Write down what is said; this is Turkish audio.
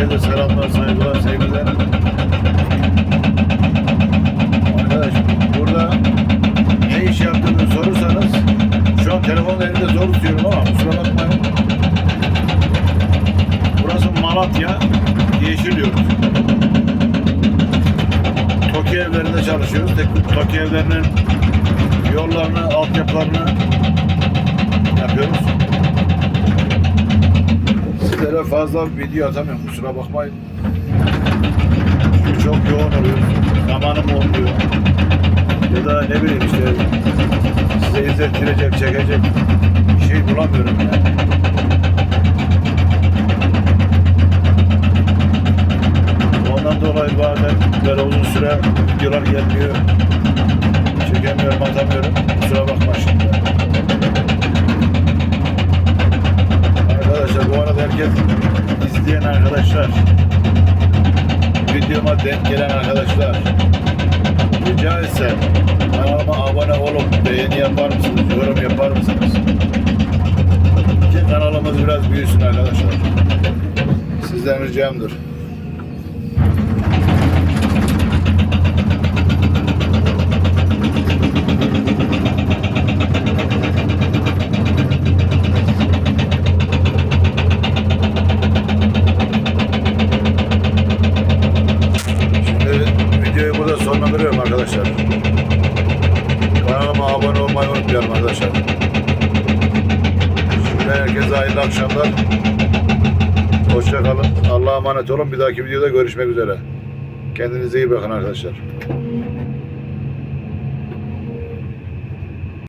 Herkese selamlar, saygılar, sevgiler. Arkadaş burada ne iş yaptığını sorursanız şu an telefonla elimde zor tutuyorum ama kusura bakmayın. Burası Malatya, Yeşilyurt. Toki evlerinde çalışıyoruz. Toki evlerinin yollarını, altyapılarını yapıyoruz. Sizlere fazla video atamıyorum kusura bakmayın. Çünkü çok yoğun oluyor. Zamanım olmuyor. Ya da ne bileyim işte size izlettirecek, çekecek bir şey bulamıyorum yani. Ondan dolayı bazen böyle uzun süre videolar gelmiyor. Çekemiyorum, atamıyorum. Kusura bakma şimdi. Herkes izleyen arkadaşlar, videoma denk gelen arkadaşlar, rica etsem kanalıma abone olup beğeni yapar mısınız, yorum yapar mısınız? Ki kanalımız biraz büyüsün arkadaşlar. Sizden ricamdır. Şimdi videoyu burada sonlandırıyorum arkadaşlar. Kanalıma abone olmayı unutmayalım arkadaşlar. Şimdi herkese hayırlı akşamlar. Hoşça kalın. Allah'a emanet olun. Bir dahaki videoda görüşmek üzere. Kendinize iyi bakın arkadaşlar.